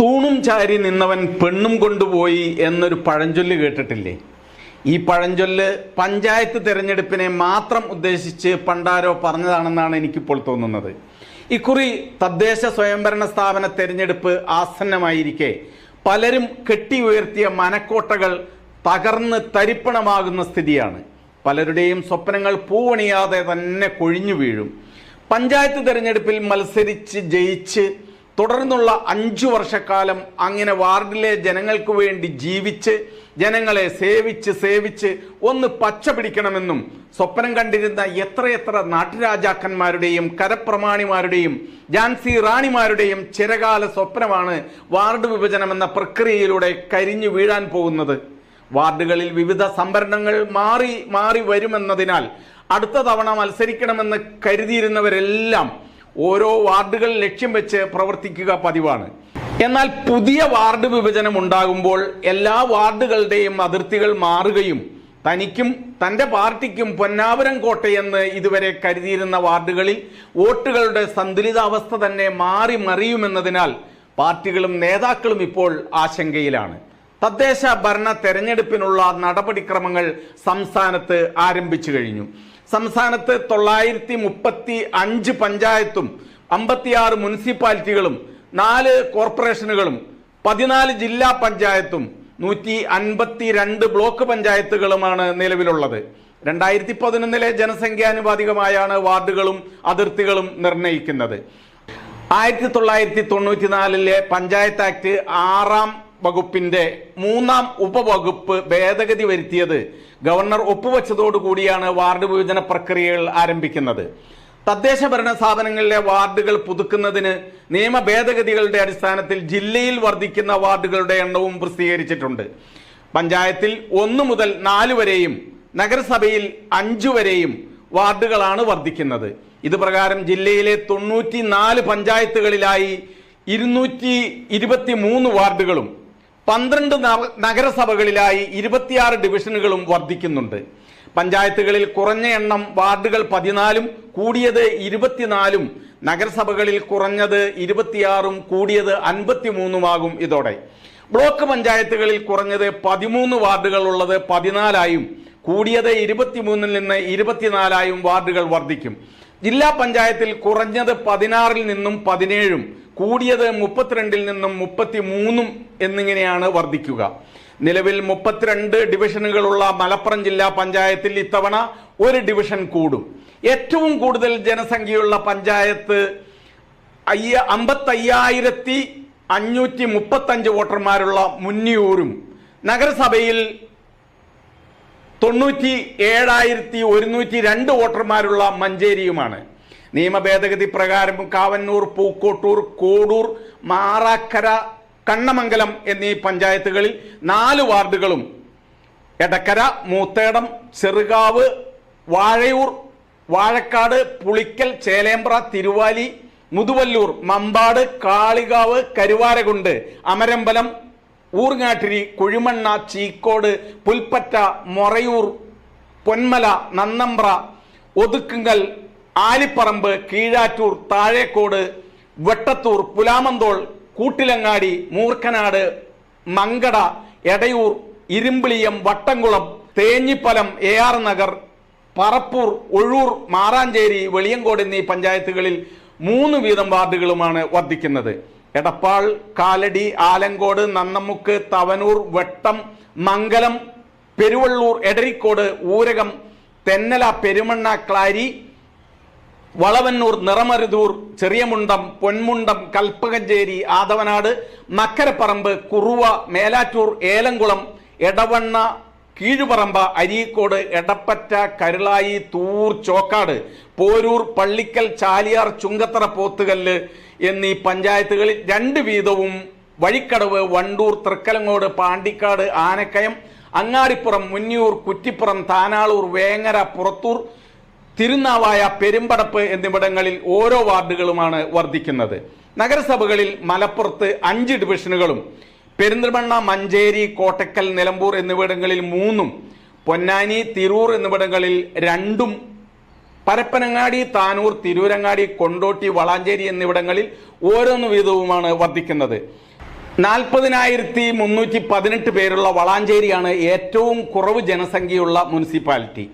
തൂണും ചാരി നിന്നവൻ പെണ്ണും കൊണ്ടുപോയി എന്നൊരു പഴഞ്ചൊല്ല് കേട്ടിട്ടില്ലേ? ഈ പഴഞ്ചൊല്ല് പഞ്ചായത്ത് തിരഞ്ഞെടുപ്പിനെ മാത്രം ഉദ്ദേശിച്ച് പണ്ടാരോ പറഞ്ഞതാണെന്നാണ് എനിക്കിപ്പോൾ തോന്നുന്നത്. ഇക്കുറി തദ്ദേശ സ്വയംഭരണ സ്ഥാപന തിരഞ്ഞെടുപ്പ് ആസന്നമായിരിക്കെ പലരും കെട്ടി ഉയർത്തിയ മനക്കോട്ടകൾ തകർന്ന് തരിപ്പണമാകുന്ന സ്ഥിതിയാണ്. പലരുടെയും സ്വപ്നങ്ങൾ പൂവണിയാതെ തന്നെ കൊഴിഞ്ഞു വീഴും. പഞ്ചായത്ത് തെരഞ്ഞെടുപ്പിൽ മത്സരിച്ച് ജയിച്ച് തുടർന്നുള്ള അഞ്ചു വർഷക്കാലം അങ്ങനെ വാർഡിലെ ജനങ്ങൾക്ക് വേണ്ടി ജീവിച്ച് ജനങ്ങളെ സേവിച്ച് സേവിച്ച് ഒന്ന് പച്ച പിടിക്കണമെന്നും സ്വപ്നം കണ്ടിരുന്ന എത്രയെത്ര നാട്ടുരാജാക്കന്മാരുടെയും കരപ്രമാണിമാരുടെയും ജാൻസി റാണിമാരുടെയും ചിരകാല സ്വപ്നമാണ് വാർഡ് വിഭജനം എന്ന പ്രക്രിയയിലൂടെ കരിഞ്ഞു വീഴാൻ പോകുന്നത്. വാർഡുകളിൽ വിവിധ സംവരണങ്ങൾ മാറി മാറി വരുമെന്നതിനാൽ അടുത്ത തവണ മത്സരിക്കണമെന്ന് കരുതിയിരുന്നവരെല്ലാം ഓരോ വാർഡുകൾ ലക്ഷ്യം വെച്ച് പ്രവർത്തിക്കുക പതിവാണ്. എന്നാൽ പുതിയ വാർഡ് വിഭജനം ഉണ്ടാകുമ്പോൾ എല്ലാ വാർഡുകളുടെയും അതിർത്തികൾ മാറുകയും തനിക്കും തന്റെ പാർട്ടിക്കും പൊന്നാപുരം കോട്ടയെന്ന് ഇതുവരെ കരുതിയിരുന്ന വാർഡുകളിൽ വോട്ടുകളുടെ സന്തുലിതാവസ്ഥ തന്നെ മാറി മറിയുമെന്നതിനാൽ പാർട്ടികളും നേതാക്കളും ഇപ്പോൾ ആശങ്കയിലാണ്. തദ്ദേശ ഭരണ തെരഞ്ഞെടുപ്പിനുള്ള നടപടിക്രമങ്ങൾ സംസ്ഥാനത്ത് ആരംഭിച്ചു കഴിഞ്ഞു. സംസ്ഥാനത്ത് തൊള്ളായിരത്തി മുപ്പത്തി അഞ്ച് പഞ്ചായത്തും അമ്പത്തിയാറ് മുനിസിപ്പാലിറ്റികളും നാല് കോർപ്പറേഷനുകളും പതിനാല് ജില്ലാ പഞ്ചായത്തും നൂറ്റി അൻപത്തി രണ്ട് ബ്ലോക്ക് പഞ്ചായത്തുകളുമാണ് നിലവിലുള്ളത്. രണ്ടായിരത്തി പതിനൊന്നിലെ ജനസംഖ്യാനുപാതികമായാണ് വാർഡുകളും അതിർത്തികളും നിർണയിക്കുന്നത്. ആയിരത്തി തൊള്ളായിരത്തി തൊണ്ണൂറ്റിനാലിലെ പഞ്ചായത്ത് ആക്ട് ആറാം വകുപ്പിന്റെ മൂന്നാം ഉപവകുപ്പ് ഭേദഗതി വരുത്തിയത് ഗവർണർ ഒപ്പുവെച്ചതോടുകൂടിയാണ് വാർഡ് വിഭജന പ്രക്രിയകൾ ആരംഭിക്കുന്നത്. തദ്ദേശ ഭരണ സ്ഥാപനങ്ങളിലെ വാർഡുകൾ പുതുക്കുന്നതിന് നിയമ ഭേദഗതികളുടെ അടിസ്ഥാനത്തിൽ ജില്ലയിൽ വർദ്ധിക്കുന്ന വാർഡുകളുടെ എണ്ണവും പ്രസിദ്ധീകരിച്ചിട്ടുണ്ട്. പഞ്ചായത്തിൽ ഒന്ന് മുതൽ നാല് വരെയും നഗരസഭയിൽ അഞ്ചു വരെയും വാർഡുകളാണ് വർദ്ധിക്കുന്നത്. ഇത് പ്രകാരം ജില്ലയിലെ തൊണ്ണൂറ്റി പഞ്ചായത്തുകളിലായി ഇരുന്നൂറ്റി വാർഡുകളും പന്ത്രണ്ട് നഗരസഭകളിലായി ഇരുപത്തിയാറ് ഡിവിഷനുകളും വർദ്ധിക്കുന്നുണ്ട്. പഞ്ചായത്തുകളിൽ കുറഞ്ഞ എണ്ണം വാർഡുകൾ പതിനാലും കൂടിയത് ഇരുപത്തിനാലും നഗരസഭകളിൽ കുറഞ്ഞത് ഇരുപത്തിയാറും കൂടിയത് അൻപത്തിമൂന്നുമാകും ഇതോടെ. ബ്ലോക്ക് പഞ്ചായത്തുകളിൽ കുറഞ്ഞത് പതിമൂന്ന് വാർഡുകൾ ഉള്ളത് പതിനാലായും കൂടിയത് ഇരുപത്തിമൂന്നിൽ നിന്ന് ഇരുപത്തിനാലായും വാർഡുകൾ വർദ്ധിക്കും. ജില്ലാ പഞ്ചായത്തിൽ കുറഞ്ഞത് പതിനാറിൽ നിന്നും പതിനേഴും കൂടിയത് മുപ്പത്തിരണ്ടിൽ നിന്നും മുപ്പത്തിമൂന്നും എന്നിങ്ങനെയാണ് വർദ്ധിക്കുക. നിലവിൽ മുപ്പത്തിരണ്ട് ഡിവിഷനുകളുള്ള മലപ്പുറം ജില്ലാ പഞ്ചായത്തിൽ ഇത്തവണ ഒരു ഡിവിഷൻ കൂടും. ഏറ്റവും കൂടുതൽ ജനസംഖ്യയുള്ള പഞ്ചായത്ത് അയ്യ അമ്പത്തയ്യായിരത്തി അഞ്ഞൂറ്റി മുപ്പത്തഞ്ച് വോട്ടർമാരുള്ള മുന്നിയൂരും. നഗരസഭയിൽ തൊണ്ണൂറ്റി ഏഴായിരത്തി ഒരുന്നൂറ്റി രണ്ട് വോട്ടർമാരുള്ള മഞ്ചേരിയുമാണ്. നിയമ ഭേദഗതി പ്രകാരം കാവന്നൂർ പൂക്കോട്ടൂർ കോടൂർ മാറാക്കര കണ്ണമംഗലം എന്നീ പഞ്ചായത്തുകളിൽ നാല് വാർഡുകളും എടക്കര മൂത്തേടം ചെറുകാവ് വാഴയൂർ വാഴക്കാട് പുളിക്കൽ ചേലേമ്പ്ര തിരുവാലി മുതുവല്ലൂർ മമ്പാട് കാളികാവ് കരുവാരകുണ്ട് അമരമ്പലം ഊർങ്ങാട്ടിരി കുഴിമണ്ണ ചീക്കോട് പുൽപ്പറ്റ മൊറയൂർ പൊന്മല നന്നമ്പ്ര ഒതുക്കുങ്കൽ ആലിപ്പറമ്പ് കീഴാറ്റൂർ താഴേക്കോട് വെട്ടത്തൂർ പുലാമന്തോൾ കൂട്ടിലങ്ങാടി മൂർക്കനാട് മങ്കട എടയൂർ ഇരുമ്പിളിയം വട്ടംകുളം തേഞ്ഞിപ്പലം എ ആർ നഗർ പറപ്പൂർ ഒഴൂർ മാറാഞ്ചേരി വെളിയങ്കോട് എന്നീ പഞ്ചായത്തുകളിൽ മൂന്ന് വീതം വാർഡുകളുമാണ് വർദ്ധിക്കുന്നത്. എടപ്പാൾ കാലടി ആലങ്കോട് നന്നമുക്ക് തവനൂർ വെട്ടം മംഗലം പെരുവള്ളൂർ എടരിക്കോട് ഊരകം തെന്നല പെരുമണ്ണ ക്ലാരി വളവന്നൂർ നിറമരുതൂർ ചെറിയമുണ്ടം പൊന്മുണ്ടം കൽപ്പകഞ്ചേരി ആദവനാട് മക്കരപ്പറമ്പ് കുറുവ മേലാറ്റൂർ ഏലംകുളം എടവണ്ണ കീഴുപറമ്പ അരീക്കോട് എടപ്പറ്റ കരുളായി തൂർ ചോക്കാട് പോരൂർ പള്ളിക്കൽ ചാലിയാർ ചുങ്കത്തറ പോത്തുകല്ല് എന്നീ പഞ്ചായത്തുകളിൽ രണ്ട് വീതവും വഴിക്കടവ് വണ്ടൂർ തൃക്കലങ്ങോട് പാണ്ടിക്കാട് ആനക്കയം അങ്ങാടിപ്പുറം മുന്നിയൂർ കുറ്റിപ്പുറം താനാളൂർ വേങ്ങര പുറത്തൂർ തിരുനാവായ പെരുമ്പടപ്പ് എന്നിവിടങ്ങളിൽ ഓരോ വാർഡുകളുമാണ് വർദ്ധിക്കുന്നത്. നഗരസഭകളിൽ മലപ്പുറത്ത് അഞ്ച് ഡിവിഷനുകളും പെരിന്തൽമണ്ണ മഞ്ചേരി കോട്ടക്കൽ നിലമ്പൂർ എന്നിവിടങ്ങളിൽ മൂന്നും പൊന്നാനി തിരൂർ എന്നിവിടങ്ങളിൽ രണ്ടും പരപ്പനങ്ങാടി താനൂർ തിരൂരങ്ങാടി കൊണ്ടോട്ടി വളാഞ്ചേരി എന്നിവിടങ്ങളിൽ ഓരോന്ന് വീതവുമാണ് വർദ്ധിക്കുന്നത്. നാൽപ്പതിനായിരത്തി മുന്നൂറ്റി പതിനെട്ട് പേരുള്ള വളാഞ്ചേരിയാണ് ഏറ്റവും കുറവ് ജനസംഖ്യയുള്ള മുനിസിപ്പാലിറ്റി.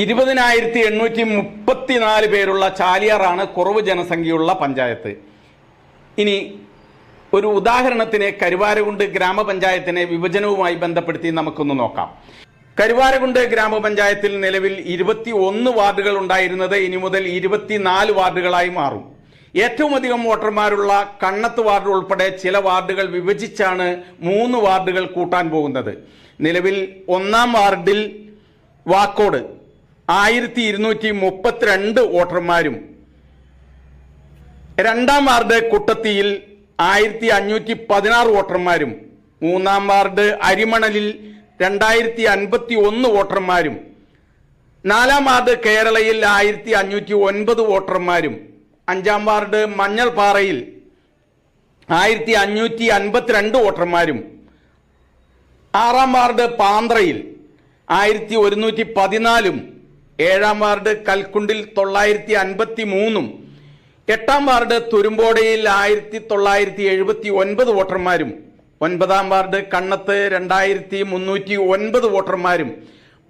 ഇരുപതിനായിരത്തി എണ്ണൂറ്റി മുപ്പത്തിനാല് പേരുള്ള ചാലിയാറാണ് കുറവ് ജനസംഖ്യയുള്ള പഞ്ചായത്ത്. ഇനി ഒരു ഉദാഹരണത്തിന് കരുവാരകുണ്ട് ഗ്രാമപഞ്ചായത്തിനെ വിഭജനവുമായി ബന്ധപ്പെടുത്തി നമുക്കൊന്ന് നോക്കാം. കരുവാരകുണ്ട് ഗ്രാമപഞ്ചായത്തിൽ നിലവിൽ ഇരുപത്തി ഒന്ന് വാർഡുകൾ ഉണ്ടായിരുന്നത് ഇനി മുതൽ ഇരുപത്തിനാല് വാർഡുകളായി മാറും. ഏറ്റവും അധികം വോട്ടർമാരുള്ള കണ്ണത്ത് വാർഡ് ഉൾപ്പെടെ ചില വാർഡുകൾ വിഭജിച്ചാണ് മൂന്ന് വാർഡുകൾ കൂട്ടാൻ പോകുന്നത്. നിലവിൽ ഒന്നാം വാർഡിൽ വാക്കോട് ആയിരത്തി ഇരുന്നൂറ്റി മുപ്പത്തിരണ്ട് വോട്ടർമാരും രണ്ടാം വാർഡ് കുട്ടത്തിയിൽ ആയിരത്തി അഞ്ഞൂറ്റി പതിനാറ് വോട്ടർമാരും മൂന്നാം വാർഡ് അരിമണലിൽ രണ്ടായിരത്തി അൻപത്തി ഒന്ന് വോട്ടർമാരും നാലാം വാർഡ് കേരളയിൽ ആയിരത്തി അഞ്ഞൂറ്റി ഒൻപത് വോട്ടർമാരും അഞ്ചാം വാർഡ് മഞ്ഞൾപാറയിൽ ആയിരത്തി അഞ്ഞൂറ്റി അൻപത്തിരണ്ട് വോട്ടർമാരും ആറാം വാർഡ് പാന്ത്രയിൽ ആയിരത്തി ഒരുന്നൂറ്റി പതിനാലും ഏഴാം വാർഡ് കൽക്കുണ്ടിൽ തൊള്ളായിരത്തി അൻപത്തി മൂന്നും എട്ടാം വാർഡ് തുരുമ്പോടയിൽ ആയിരത്തി തൊള്ളായിരത്തി എഴുപത്തി ഒൻപത് വോട്ടർമാരും ഒൻപതാം വാർഡ് കണ്ണത്ത് രണ്ടായിരത്തി മുന്നൂറ്റി ഒൻപത് വോട്ടർമാരും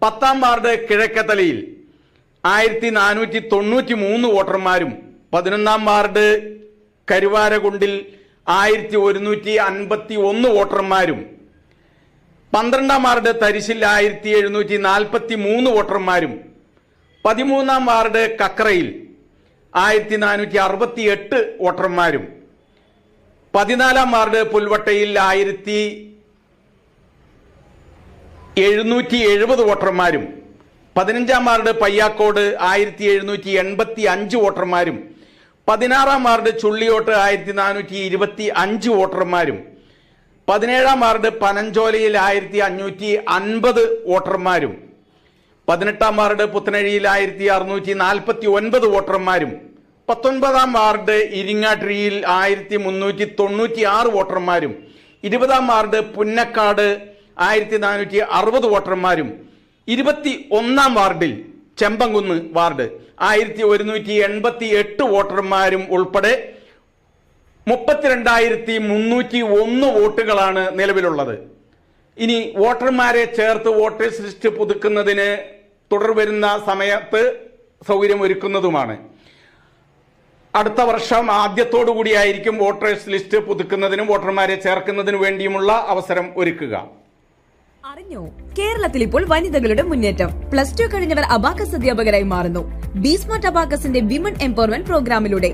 പത്താം വാർഡ് കിഴക്കത്തലയിൽ ആയിരത്തി നാനൂറ്റി തൊണ്ണൂറ്റി മൂന്ന് വോട്ടർമാരും പതിനൊന്നാം വാർഡ് കരുവാരകുണ്ടിൽ ആയിരത്തി ഒരുന്നൂറ്റി അൻപത്തി ഒന്ന് വോട്ടർമാരും പന്ത്രണ്ടാം വാർഡ് തരിശിൽ ആയിരത്തി എഴുന്നൂറ്റി നാൽപ്പത്തി മൂന്ന് വോട്ടർമാരും പതിമൂന്നാം വാർഡ് കക്കറയിൽ ആയിരത്തി നാനൂറ്റി അറുപത്തി എട്ട് വോട്ടർമാരും പതിനാലാം വാർഡ് പുൽവട്ടയിൽ ആയിരത്തി എഴുന്നൂറ്റി എഴുപത് വോട്ടർമാരും പതിനഞ്ചാം വാർഡ് പയ്യാക്കോട് ആയിരത്തി എഴുന്നൂറ്റി എൺപത്തി അഞ്ച് വോട്ടർമാരും പതിനാറാം വാർഡ് ചുള്ളിയോട്ട് ആയിരത്തി നാനൂറ്റി ഇരുപത്തി അഞ്ച് വോട്ടർമാരും പതിനേഴാം വാർഡ് പനഞ്ചോലയിൽ ആയിരത്തി അഞ്ഞൂറ്റി അൻപത് വോട്ടർമാരും പതിനെട്ടാം വാർഡ് പുത്തനഴിയിൽ ആയിരത്തി അറുന്നൂറ്റി നാൽപ്പത്തി ഒൻപത് വോട്ടർമാരും പത്തൊൻപതാം വാർഡ് ഇരിങ്ങാട്ടിരിയിൽ ആയിരത്തി മുന്നൂറ്റി തൊണ്ണൂറ്റി ആറ് വോട്ടർമാരും ഇരുപതാം വാർഡ് പുന്നക്കാട് ആയിരത്തി നാനൂറ്റി അറുപത് വോട്ടർമാരും ഇരുപത്തി ഒന്നാം വാർഡിൽ ചെമ്പങ്കുന്ന് വാർഡ് ആയിരത്തി ഒരുന്നൂറ്റി എൺപത്തി എട്ട് വോട്ടർമാരും ഉൾപ്പെടെ മുപ്പത്തിരണ്ടായിരത്തി മുന്നൂറ്റി ഒന്ന് വോട്ടുകളാണ് നിലവിലുള്ളത്. ഇനി വോട്ടർമാരെ ചേർത്ത് വോട്ടേഴ്സ് ലിസ്റ്റ് പുതുക്കുന്നതിന് തുടർ വരുന്ന സമയത്ത് സൗകര്യമൊരുക്കുന്നതുമാണ് അടുത്ത വർഷം ആദ്യത്തോടു കൂടിയായിരിക്കും വോട്ടേഴ്സ് ലിസ്റ്റ് പുതുക്കുന്നതിനും വോട്ടർമാരെ ചേർക്കുന്നതിനു വേണ്ടിയുമുള്ള അവസരം ഒരുക്കുക. അറിഞ്ഞോ? കേരളത്തിൽ ഇപ്പോൾ വനിതകളുടെ മുന്നേറ്റം. പ്ലസ് ടു കഴിഞ്ഞവർ അബാക്കസ് അധ്യാപകരായി മാറുന്നു. ബീസ്മാർട്ട് അബാക്കസിന്റെ വിമൺ എംപവർമെന്റ് പ്രോഗ്രാമിലൂടെ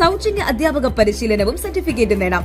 സൗജന്യ അധ്യാപക പരിശീലനവും സർട്ടിഫിക്കറ്റും നേടാം.